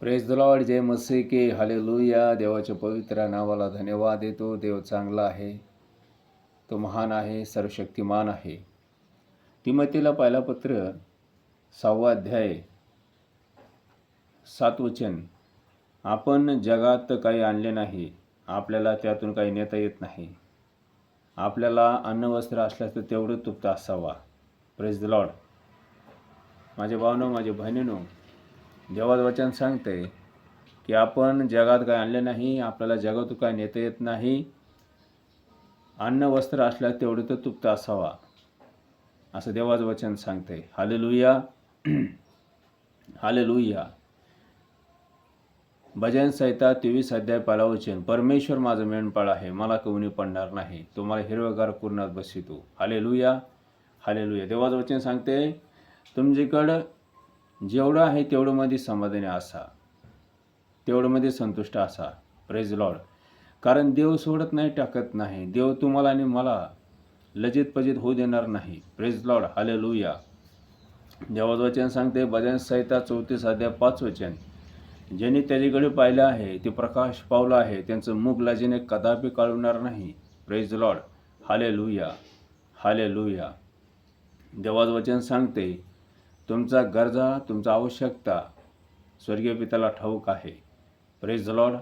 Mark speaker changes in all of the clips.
Speaker 1: Press the Lord जय मसी के हालेलुया देवाच्या पवित्र नावाला धन्यवाद देतो. देव चांगला आहे तो महान आहे सर्वशक्तिमान आहे. तिमतीला पहिला पत्र सहावा अध्याय सातवचन आपण जगात काही आणले नाही आपल्याला त्यातून काही नेता येत नाही. आपल्याला अन्न वस्त्र असल्यास तर तेवढं तुप्त असावा. प्रेस द लॉर्ड माझे भावनो माझे बहिणीनो देवाचं वचन सांगते की आपण जगात काय आणलं नाही आपल्याला जगातून काय नेता येत नाही. अन्न वस्त्र असल्यास तेवढं तर तृप्त असावा. असं देवाचं वचन सांगते. हाले लुया हाले लुया भजन संहिता तेवीस अध्याय पालावचन वचन. परमेश्वर माझं मेंढपाळ आहे मला कवनी पडणार नाही. तुम्हाला हिरवगार कुरणात बसितो हाले लुया हाले लुया देवाचं वचन सांगते तुमच्याकडं जेवढं आहे तेवढं मध्ये समाधानी असा. तेवढं मध्ये संतुष्ट असा. प्रेज लॉड कारण देव सोडत नाही टाकत नाही. देव तुम्हाला आणि मला लजित पजित होऊ देणार नाही. प्रेज लॉड हाले लुया देवाचं वचन सांगते भजन संहिता चौतीस अध्याय पाच वचन. ज्यांनी त्याच्याकडे पाहिलं आहे ते प्रकाश पावलं आहे त्यांचं मुख लाजीने कदापि काढवणार नाही. प्रेज लॉड हाले लुया हाले लुया देवाचं वचन सांगते तुमचा गरजा तुमचा आवश्यकता स्वर्गीय पित्याला ठाऊक आहे. प्रेज लॉर्ड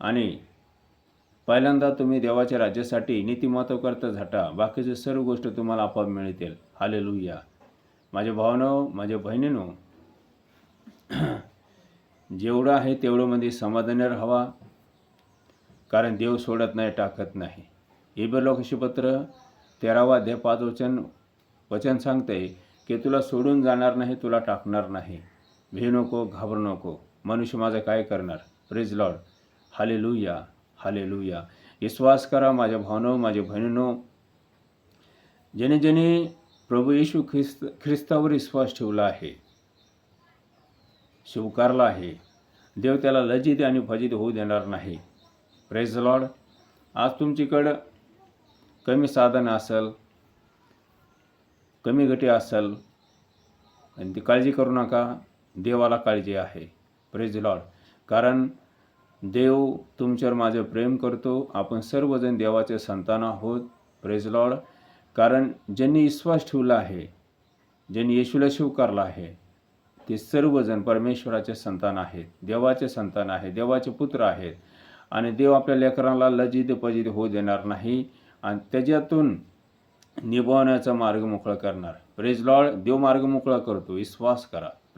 Speaker 1: आणि पहिल्यांदा तुम्ही देवाच्या राज्यासाठी नीतिमत्व करता झटा बाकीचे सर्व गोष्ट तुम्हाला आपोआप मिळतील. हाले लुया माझ्या भावनो माझ्या बहिणीनो जेवढं आहे तेवढं मध्ये समाधानी राहावा कारण देव सोडत नाही टाकत नाही. इबर लोकशीपत्र तेरावा अध्याय पाच वचन वचन सांगते की तुला सोडून जाणार नाही तुला टाकणार नाही. भिऊ नको घाबरू नको. मनुष्य माझं काय करणार? प्रेज लॉर्ड हाले लुया हाले लुया विश्वास करा माझ्या भावनो माझ्या बहिणीनो. ज्याने ज्याने प्रभू येशू ख्रिस्त ख्रिस्तावर विश्वास ठेवला आहे स्वीकारला आहे देव त्याला लजित आणि फजित होऊ देणार नाही. प्रेज लॉर्ड आज तुमच्याकडं कमी साधन असेल कमी गटी असेल आणि ती काळजी करू नका. देवाला काळजी आहे. प्रेज लॉर्ड कारण देव तुमच्यावर माझं प्रेम करतो. आपण सर्वजण देवाचे संतान आहोत. प्रेज लॉर्ड कारण ज्यांनी विश्वास ठेवला आहे ज्यांनी येशूला स्वीकारला आहे ते सर्वजण परमेश्वराचे संतान आहेत. देवाचे संतान आहे देवाचे पुत्र आहेत. आणि देव आपल्या लेकरांना लजित पजित होऊ देणार नाही. आणि त्याच्यातून निभावण्याचा मार्ग मोकळा करणार. प्रेज लॉर्ड देव मार्ग मोकळा करतो. विश्वास करा.